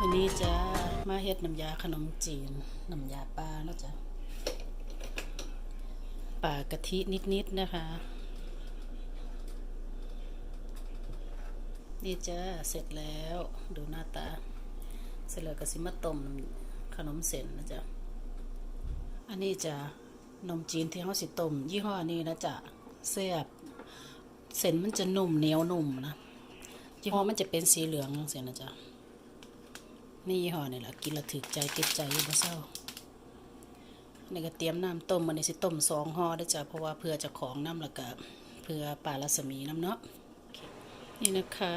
วันนี้จะมาเฮ็ดน้ำยาขนมจีนน้ำยาปลาเนาะจ๊ะปลากะทินิดๆนะคะ นี่จ้าเสร็จแล้วดูหน้าตา เสร็จแล้วก็สิมาต้มขนมเส้นนะจ๊ะอันนี้จะนมจีนที่เขาสิต้มยี่ห้อนี้นะจ๊ะแซ่บเส้นมันจะนุ่มเหนียวนุ่มนะยี่ห้อมันจะเป็นสีเหลืองเสียนะจ๊ะ นี่ยี่ห้อนี่แหละกินและถึกใจติดใจอยู่บ่เศร้านี่ก็เตรียมน้ำต้มมันนี่สิต้มสองห่อเด้จ้ะเพราะว่าเพื่อจะของน้ำแล้วก็เพื่อปลารัศมีน้ำเนาะนี่นะคะ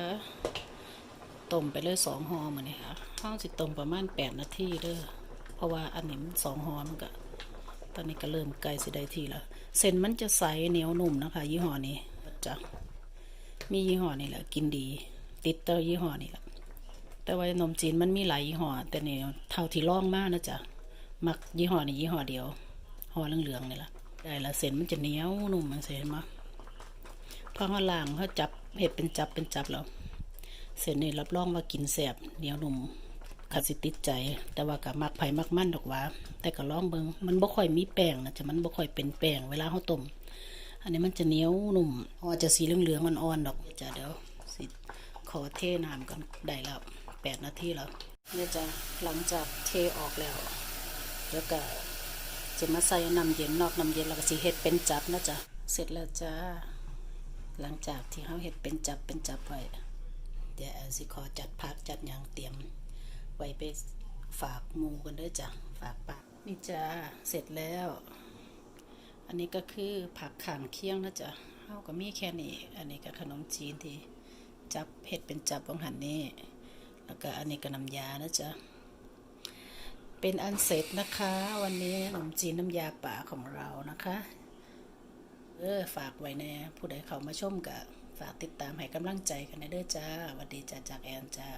ต้มไปเลยสองห่อมันนี่ค่ะข้าวสิต้มประมาณแปดนาทีเด้อเพราะว่าอันนี้มันสองห่อมันก็ตอนนี้ก็เริ่มใกลสิได้ทีแล้วเส้นมันจะใสเหนียวนุ่มนะคะ ยี่ห้อนี้จ้ะมียี่ห้อนี่แหละกินดี ติดเตอร์ยี่ห้อนี่แหละ แต่ว่านมจีนมันมีหลายยี่ห้อแต่เนี่ยเท่าที่ลองมากนะจ๊ะมักยี่ห้อนี้ยี่ห้อเดียวห่อเหลืองๆนี่แหละได้ละเส้นมันจะเหนียวนุ่มมันเส้นมาพอเขาล่างเขาจับเห็ดเป็นจับเป็นจับแล้วเส้นนี่รับรองว่ากินแสบเหนียวนุ่มขัดสิติดใจ แต่ว่ากับมักไผ่มักมั่นดอกว่า แต่ก็ลองเบิงมันบ่ค่อยมีแป้งนะจ๊ะมันบ่ค่อยเป็นแป้งเวลาเขาต้มอันนี้มันจะเหนียวนุ่มห่อจะสีเหลืองๆอ่อนๆดอกจ้ะเดี๋ยวสิขอเทน้ำกันได้แล้ว แปดนาทีแล้วเนี่ยจะหลังจากเทออกแล้ว แล้วก็จะมาใส่น้ำเย็นนอกน้ำเย็นแล้วก็สิเฮ็ดเป็นจับนะจ๊ะเสร็จแล้วจ้าหลังจากที่เขาเฮ็ดเป็นจับเป็นจับไว้เดี๋ยวแอนสิขอจัดพักจัดอย่างเตรียม ไว้ไปฝากมูกันด้อจ้ะฝากปากนี่จ้าเสร็จแล้ว อันนี้ก็คือผักข่างเคียงนะจ๊ะเฮาก็มีแค่นี้ อันนี้ก็ขนมจีนที่จับเห็ดเป็นจับของหันนี่ แล้วก็อันนี้ก็น้ำยานะจ๊ะ เป็นอันเสร็จนะคะ วันนี้ขนมจีนน้ำยาป่าของเรานะคะ เออฝากไว้แน่ผู้ใดเข้ามาชมก็ฝากติดตามให้กำลังใจกันนะเด้อจ้าสวัสดีจ้าจากแอนจ้า